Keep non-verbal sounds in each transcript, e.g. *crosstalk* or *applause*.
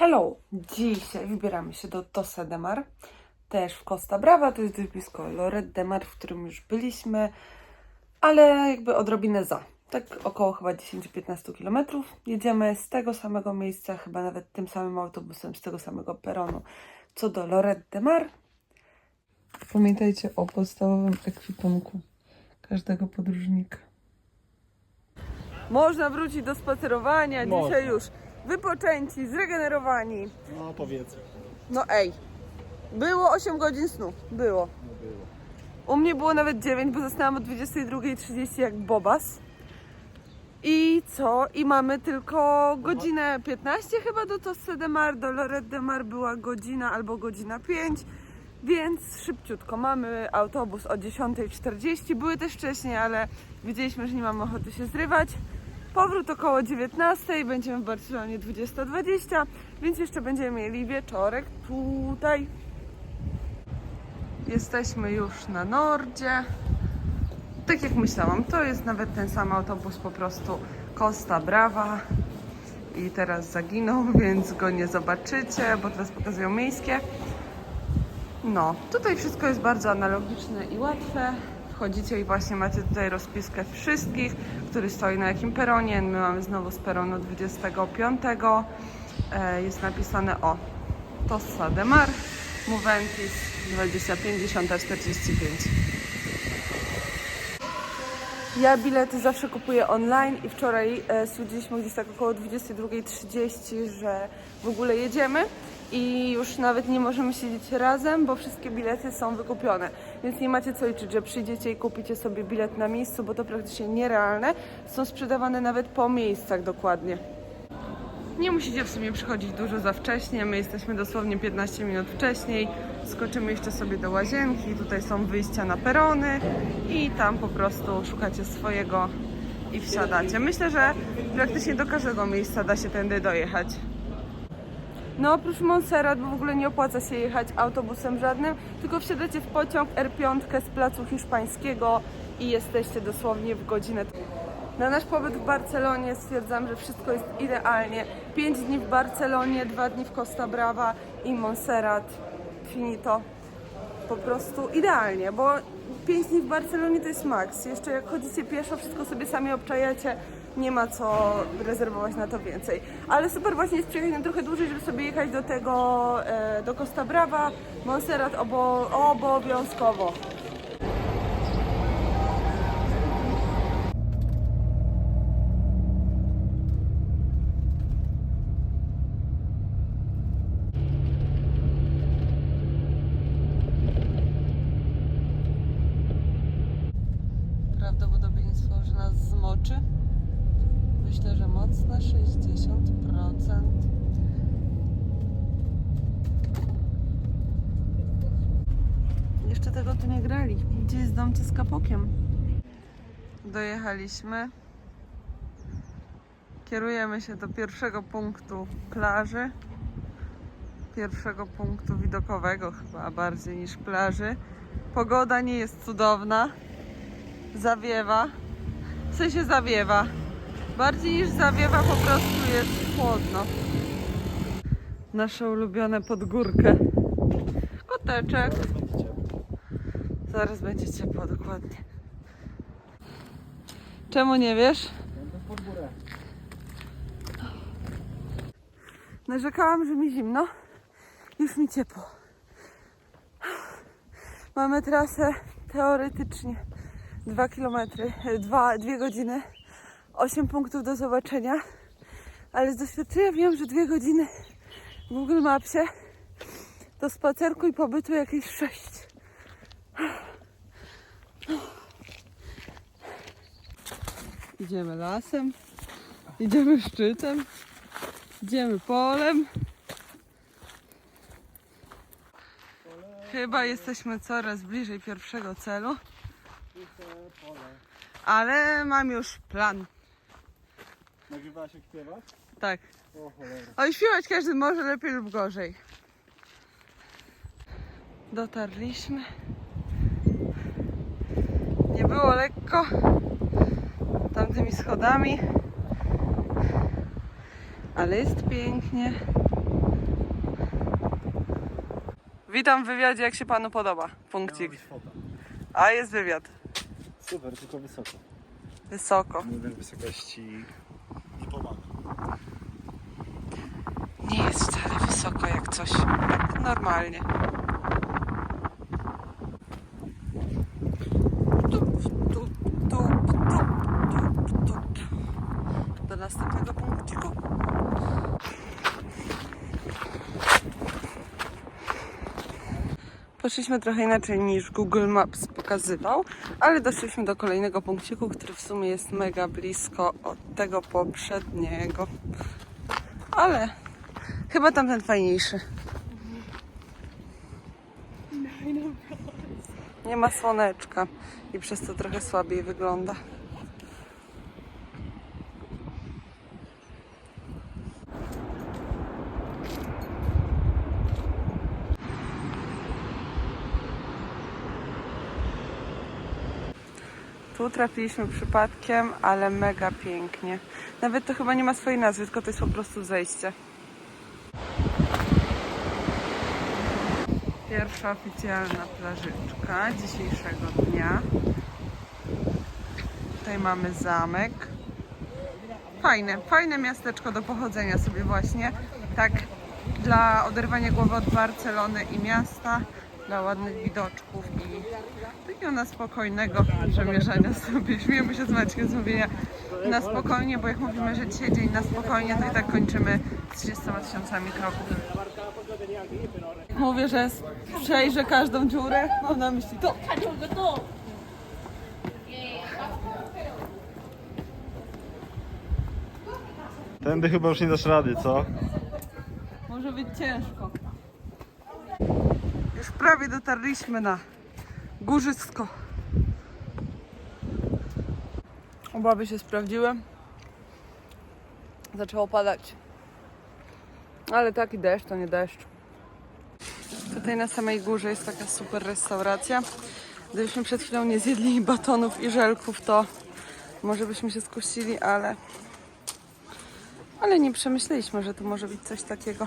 Hello! Dzisiaj wybieramy się do Tossa de Mar, też w Costa Brava, to jest dość blisko Loret de Mar, w którym już byliśmy, ale jakby odrobinę za. Tak około chyba 10-15 km. Jedziemy z tego samego miejsca, chyba nawet tym samym autobusem, z tego samego peronu, co do Loret de Mar. Pamiętajcie o podstawowym ekwipunku każdego podróżnika. Można wrócić do spacerowania, Można. dzisiaj już wypoczęci, zregenerowani. No powiedz. No ej, było 8 godzin snu, było. No było. U mnie było nawet 9, bo zasnęłam o 22.30 jak bobas. I co? I mamy tylko godzinę 15 chyba do Tosse de Mar, do Loret de Mar była godzina albo godzina 5, więc szybciutko. Mamy autobus o 10.40, były też wcześniej, ale wiedzieliśmy, że nie mamy ochoty się zrywać. Powrót około 19.00, będziemy w Barcelonie 20.20, więc jeszcze będziemy mieli wieczorek tutaj. Jesteśmy już na Nordzie. Tak jak myślałam, to jest nawet ten sam autobus, po prostu Costa Brava. I teraz zaginął, *laughs* więc go nie zobaczycie, bo teraz pokazują miejskie. No, tutaj wszystko jest bardzo analogiczne i łatwe. Wchodzicie i właśnie macie tutaj rozpiskę wszystkich, który stoi na jakim peronie. My mamy znowu z peronu 25. E, Jest napisane o Tossa de Mar, Moventis 2050 45. Ja bilety zawsze kupuję online i wczoraj e, stwierdziliśmy gdzieś tak około 22.30, że w ogóle jedziemy i już nawet nie możemy siedzieć razem, bo wszystkie bilety są wykupione. Więc nie macie co liczyć, że przyjdziecie i kupicie sobie bilet na miejscu, bo to praktycznie nierealne. Są sprzedawane nawet po miejscach dokładnie. Nie musicie w sumie przychodzić dużo za wcześnie. My jesteśmy dosłownie 15 minut wcześniej. Skoczymy jeszcze sobie do łazienki. Tutaj są wyjścia na perony i tam po prostu szukacie swojego i wsiadacie. Myślę, że praktycznie do każdego miejsca da się tędy dojechać. No oprócz Montserrat, bo w ogóle nie opłaca się jechać autobusem żadnym, tylko wsiadacie w pociąg R5 z placu hiszpańskiego i jesteście dosłownie w godzinę. Na nasz pobyt w Barcelonie stwierdzam, że wszystko jest idealnie. 5 dni w Barcelonie, 2 dni w Costa Brava i Montserrat. Finito. Po prostu idealnie, bo 5 dni w Barcelonie to jest maks. Jeszcze jak chodzicie pieszo, wszystko sobie sami obczajacie, nie ma co rezerwować na to więcej. Ale super właśnie jest przyjechać trochę dłużej, żeby sobie jechać do tego, e, do Costa Brava, Montserrat obo, obowiązkowo. Prawdopodobieństwo, że nas zmoczy? Myślę, że mocne 60%. Jeszcze tego tu nie grali. Gdzie jest dom z kapokiem? Dojechaliśmy. Kierujemy się do pierwszego punktu plaży. Pierwszego punktu widokowego chyba bardziej niż plaży. Pogoda nie jest cudowna. Zawiewa. W sensie zawiewa. Bardziej niż zawiewa po prostu jest chłodno. Nasze ulubione podgórkę. Koteczek. Zaraz będzie ciepło, dokładnie. Czemu nie wiesz? Narzekałam, że mi zimno. Już mi ciepło. Mamy trasę teoretycznie 2 km, 2, 2 godziny, 8 punktów do zobaczenia, ale z doświadczenia wiem, że 2 godziny w Google Mapsie to spacerku i pobytu jakieś 6. Idziemy lasem, idziemy szczytem, idziemy polem. Chyba jesteśmy coraz bliżej pierwszego celu, ale mam już plan. Nagrywałaś jak śpiewać? Tak. O cholera. Oj, śpiewać każdy może lepiej lub gorzej. Dotarliśmy. Nie było lekko tymi schodami. Ale jest pięknie. Witam w wywiadzie, jak się panu podoba? Punkcik. A jest wywiad. Super, tylko wysoko. Wysoko. Mój wysokości nie pomaga. Nie jest wcale wysoko jak coś. Normalnie. Poszliśmy trochę inaczej niż Google Maps pokazywał, ale doszliśmy do kolejnego punkciku, który w sumie jest mega blisko od tego poprzedniego. Ale chyba tamten fajniejszy. Nie ma słoneczka i przez to trochę słabiej wygląda. Trafiliśmy przypadkiem, ale mega pięknie. Nawet to chyba nie ma swojej nazwy, tylko to jest po prostu zejście. Pierwsza oficjalna plażyczka dzisiejszego dnia. Tutaj mamy zamek. Fajne, fajne miasteczko do pochodzenia sobie właśnie. Tak dla oderwania głowy od Barcelony i miasta, dla ładnych widoczków i takiego na spokojnego przemierzania sobie. Śmiejemy się z Maćkiem z mówienia na spokojnie, bo jak mówimy, że dzisiaj dzień na spokojnie, to i tak kończymy z 30 tysiącami kroków. Mówię, że przejrzę każdą dziurę, mam na myśli to. Tędy chyba już nie dasz rady, co? Może być ciężko. Prawie dotarliśmy na górzysko. Obawy się sprawdziły. Zaczęło padać. Ale taki deszcz to nie deszcz. Tutaj na samej górze jest taka super restauracja. Gdybyśmy przed chwilą nie zjedli batonów i żelków, to może byśmy się skusili, ale ale nie przemyśleliśmy, że to może być coś takiego.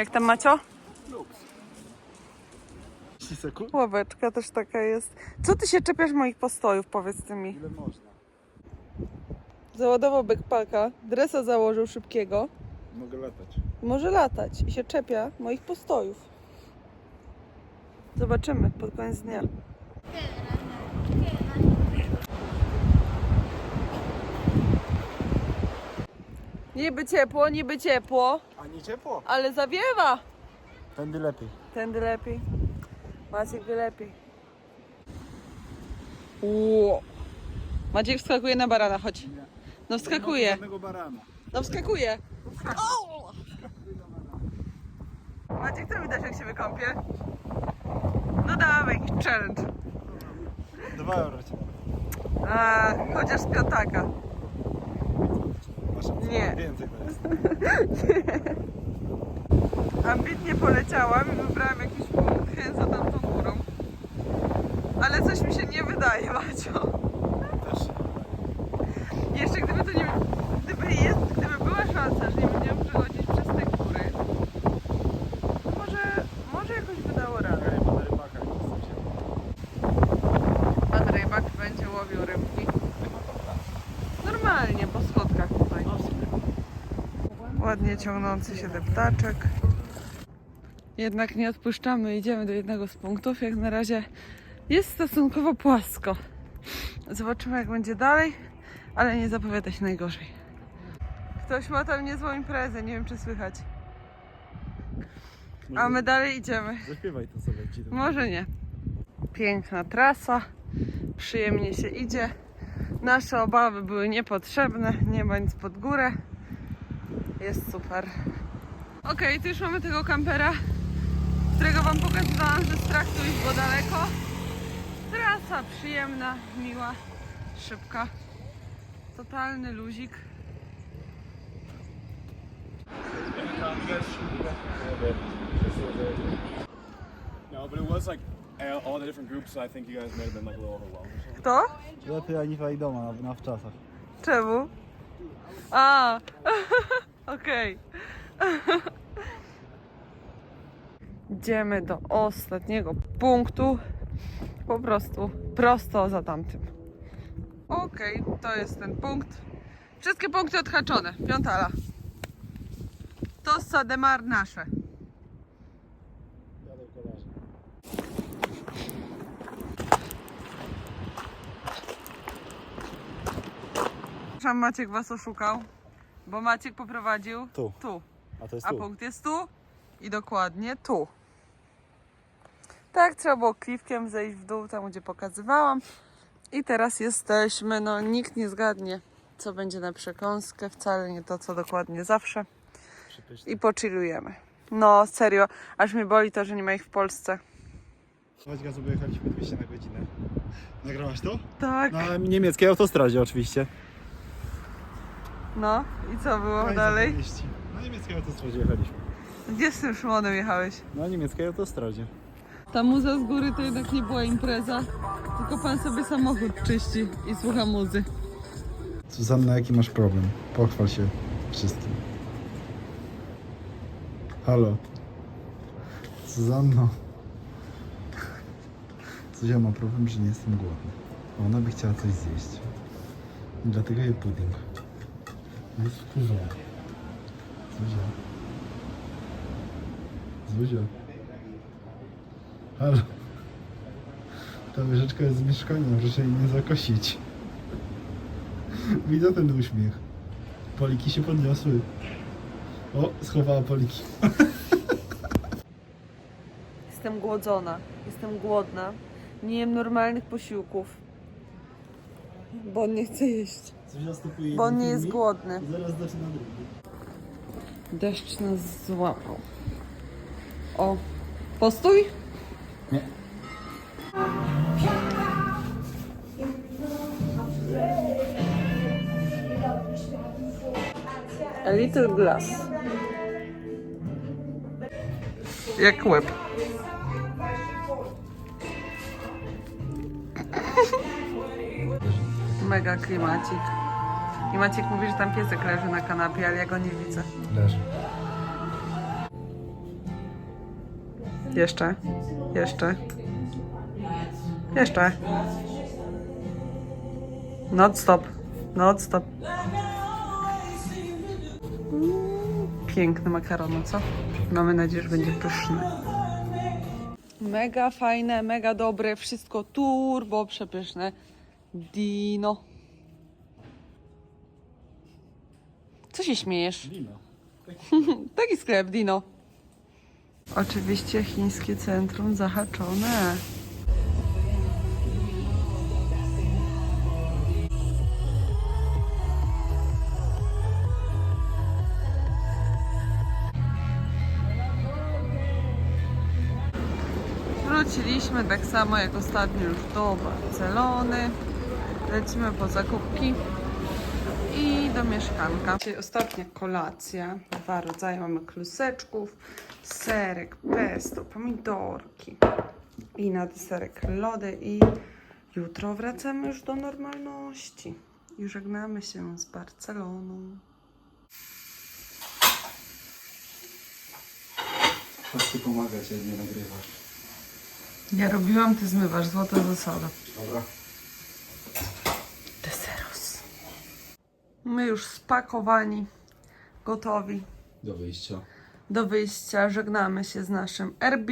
Jak tam Macio? 30 sekund? Ławeczka też taka jest. Co ty się czepiasz moich postojów, powiedz ty mi? Ile można? Załadował backpacka, dresa założył szybkiego, Mogę latać. może latać i się czepia moich postojów. Zobaczymy pod koniec dnia. Niby ciepło, niby ciepło, A nie ciepło? ale zawiewa. Tędy lepiej. Tędy lepiej. Maciek wie lepiej. Ło. Maciek wskakuje na barana, chodź. No wskakuje. Żadnego barana. No wskakuje. O! Maciek, co mi dasz jak się wykąpię? No dawaj, jakiś challenge. 2 euro cię. A, chociaż z piątaka. Masz Nie. Więcej to jest. Ambitnie poleciałam i wybrałam jakiś punkt za tamtą górą. Ale coś mi się nie wydaje, Macio. Też Jeszcze gdyby to nie... Gdyby, jest, gdyby była szansa, że nie będziemy przechodzić przez te góry, to może, może jakoś by dało radę. rybaka się. Pan rybak będzie łowił rybki. Normalnie, po schodkach. Ładnie ciągnący się deptaczek. Jednak nie odpuszczamy, idziemy do jednego z punktów. Jak na razie jest stosunkowo płasko. Zobaczymy jak będzie dalej, ale nie zapowiada się najgorzej. Ktoś ma tam niezłą imprezę, nie wiem czy słychać. A my dalej idziemy. Zaśpiewaj to sobie. Może nie. Piękna trasa, przyjemnie się idzie. Nasze obawy były niepotrzebne, nie ma nic pod górę. Jest super. Okej, to już mamy tego kampera, którego Wam pokazywałam, że strach tu iść, bo daleko. Trasa przyjemna, miła, szybka. Totalny luzik. No, but it was like all the different groups. So I think you guys might have been like a little overwhelmed. or something. Kto? Lepiej Anifa i doma na, na wczasach. Czemu? A, *laughs* okej. *laughs* Idziemy do ostatniego punktu. Po prostu prosto za tamtym. Okej, to jest ten punkt. Wszystkie punkty odhaczone. Piątala. Tossa de Mar nasze. Przepraszam, Maciek was oszukał, bo Maciek poprowadził Tu. tu. A to jest A tu. punkt jest tu i dokładnie tu. Tak, trzeba było kliwkiem zejść w dół, tam gdzie pokazywałam. I teraz jesteśmy, no nikt nie zgadnie, co będzie na przekąskę, wcale nie to, co dokładnie zawsze. Przepyszne. I pochillujemy. No, serio, aż mnie boli to, że nie ma ich w Polsce. Chodź gazu, bo jechaliśmy 200 na godzinę. Nagrałaś to? Tak. Na niemieckiej autostradzie oczywiście. No, i co było No i dalej? Na niemieckiej autostradzie jechaliśmy. Gdzie z tym Szymonem jechałeś? Na niemieckiej autostradzie. Ta muza z góry to jednak nie była impreza, tylko pan sobie samochód czyści i słucha muzy. Zuzanna, jaki masz problem? Pochwal się wszystkim. Halo. Zuzanno. Zuzia ma problem, że nie jestem głodny. Ona by chciała coś zjeść. Dlatego je pudding. Jest wkurzona. Zuzia. Zuzia. Halo. Ta łyżeczka jest z mieszkania, proszę jej nie zakosić. Widzę ten uśmiech. Poliki się podniosły. O, schowała poliki. Jestem głodzona, jestem głodna. Nie jem normalnych posiłków. Bo on nie chce jeść. Bo on nie jest głodny. Zaraz zaczyna drugi. Deszcz nas złapał. O, postój. Nie. A little glass. Jak łeb. Mega klimacik. I Maciek mówi, że tam piesek leży na kanapie, ale ja go nie widzę. Leży. Jeszcze. Jeszcze. Jeszcze. Not stop. Not stop. Piękny makaron, no co? Mamy nadzieję, że będzie pyszny. Mega fajne, mega dobre, wszystko turbo przepyszne. Dino. Co się śmiejesz? Wino. *laughs* Taki sklep, Dino. Oczywiście chińskie centrum zahaczone. Wróciliśmy tak samo jak ostatnio już do Barcelony. Lecimy po zakupki i do mieszkanka. Dzisiaj ostatnia kolacja. Dwa rodzaje mamy kluseczków, serek, pesto, pomidorki i na deserek lody i jutro wracamy już do normalności i żegnamy się z Barceloną. Chodź tu pomagać, jak nie nagrywasz. Ja robiłam, ty zmywasz, złota zasada. Dobra. My już spakowani, gotowi Do wyjścia. do wyjścia. Żegnamy się z naszym RB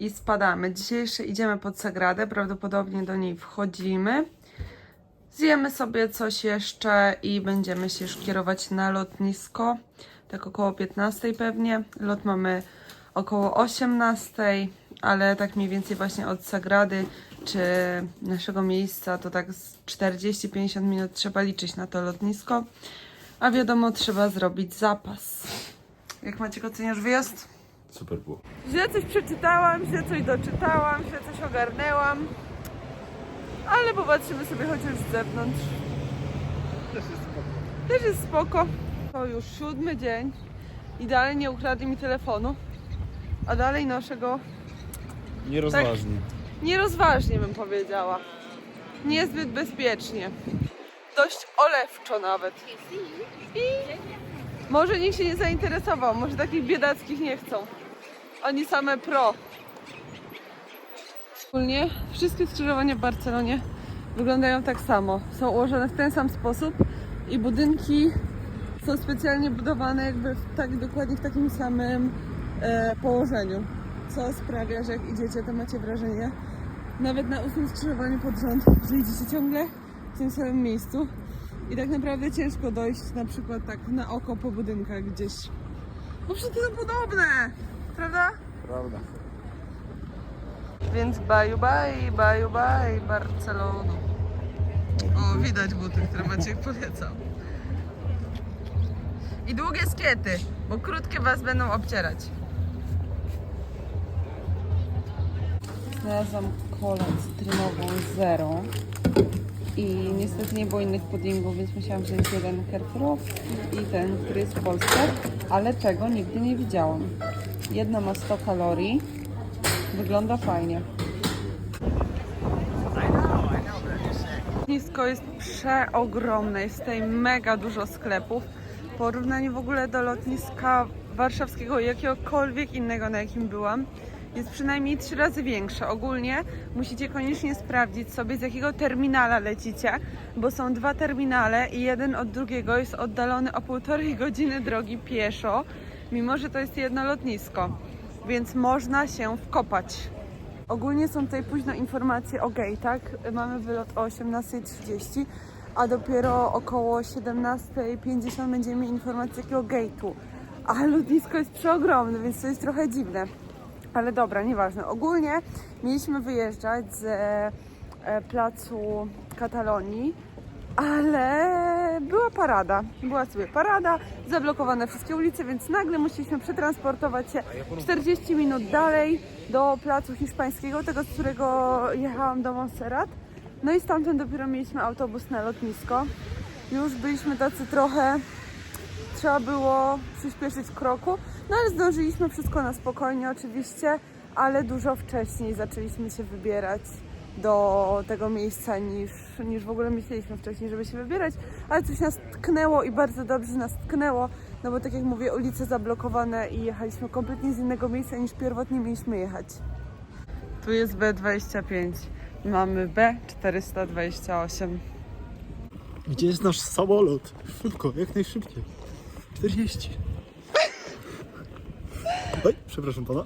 i spadamy. Dzisiejszy idziemy pod Sagradę, prawdopodobnie do niej wchodzimy. Zjemy sobie coś jeszcze i będziemy się już kierować na lotnisko. Tak około 15 pewnie. Lot mamy około 18, ale tak mniej więcej właśnie od Sagrady czy naszego miejsca to tak z 40-50 minut trzeba liczyć na to lotnisko. A wiadomo, trzeba zrobić zapas. Jak Maciek oceniasz wyjazd? Super było. Źle coś przeczytałam, źle coś doczytałam, źle coś ogarnęłam. Ale popatrzymy sobie chociaż z zewnątrz. Też jest spoko. Też jest spoko. To już siódmy dzień i dalej nie ukradli mi telefonu. A dalej noszę go Nierozważnie. Nierozważnie bym powiedziała. Niezbyt bezpiecznie. dość olewczo nawet. I może nikt się nie zainteresował, może takich biedackich nie chcą. Oni same pro. Ogólnie wszystkie skrzyżowania w Barcelonie wyglądają tak samo. Są ułożone w ten sam sposób i budynki są specjalnie budowane jakby w tak dokładnie w takim samym e, położeniu. Co sprawia, że jak idziecie, to macie wrażenie, nawet na ósmym skrzyżowaniu pod rząd, że idziecie ciągle w tym samym miejscu. I tak naprawdę ciężko dojść na przykład tak na oko po budynkach gdzieś. Bo wszystkie są podobne, prawda? Prawda. Więc baju baj, baju baj, Barcelonu. O, widać buty, które Maciek polecał. I długie skiety, bo krótkie was będą obcierać. Znalazłam kolę cytrynową zero. I niestety nie było innych puddingów, więc musiałam wziąć jeden Carrefourowski i ten, który jest w Polsce, ale czego nigdy nie widziałam. Jedno ma 100 kalorii, wygląda fajnie. Lotnisko jest przeogromne, jest tutaj mega dużo sklepów. W porównaniu w ogóle do lotniska warszawskiego, jakiegokolwiek innego, na jakim byłam, jest przynajmniej trzy razy większe. Ogólnie musicie koniecznie sprawdzić sobie, z jakiego terminala lecicie, bo są dwa terminale i jeden od drugiego jest oddalony o półtorej *laughs* godziny drogi pieszo, mimo że to jest jedno lotnisko, więc można się wkopać. Ogólnie są tutaj późno informacje o gate'ach. Mamy wylot o 18.30, a dopiero około 17.50 będziemy mieli informację jakiego gate'u. A lotnisko jest przeogromne, więc to jest trochę dziwne. Ale dobra, nieważne. Ogólnie mieliśmy wyjeżdżać z e, placu Katalonii, ale była parada. Była sobie parada, zablokowane wszystkie ulice, więc nagle musieliśmy przetransportować się 40 minut dalej do placu hiszpańskiego, tego z którego jechałam do Montserrat. No i stamtąd dopiero mieliśmy autobus na lotnisko. Już byliśmy tacy trochę trzeba było przyspieszyć kroku, no ale zdążyliśmy wszystko na spokojnie oczywiście, ale dużo wcześniej zaczęliśmy się wybierać do tego miejsca niż, niż w ogóle myśleliśmy wcześniej, żeby się wybierać, ale coś nas tknęło i bardzo dobrze nas tknęło, no bo tak jak mówię, ulice zablokowane i jechaliśmy kompletnie z innego miejsca niż pierwotnie mieliśmy jechać. Tu jest B25, mamy B428. Gdzie jest nasz samolot? Szybko, jak najszybciej. 40. Oj, przepraszam pana.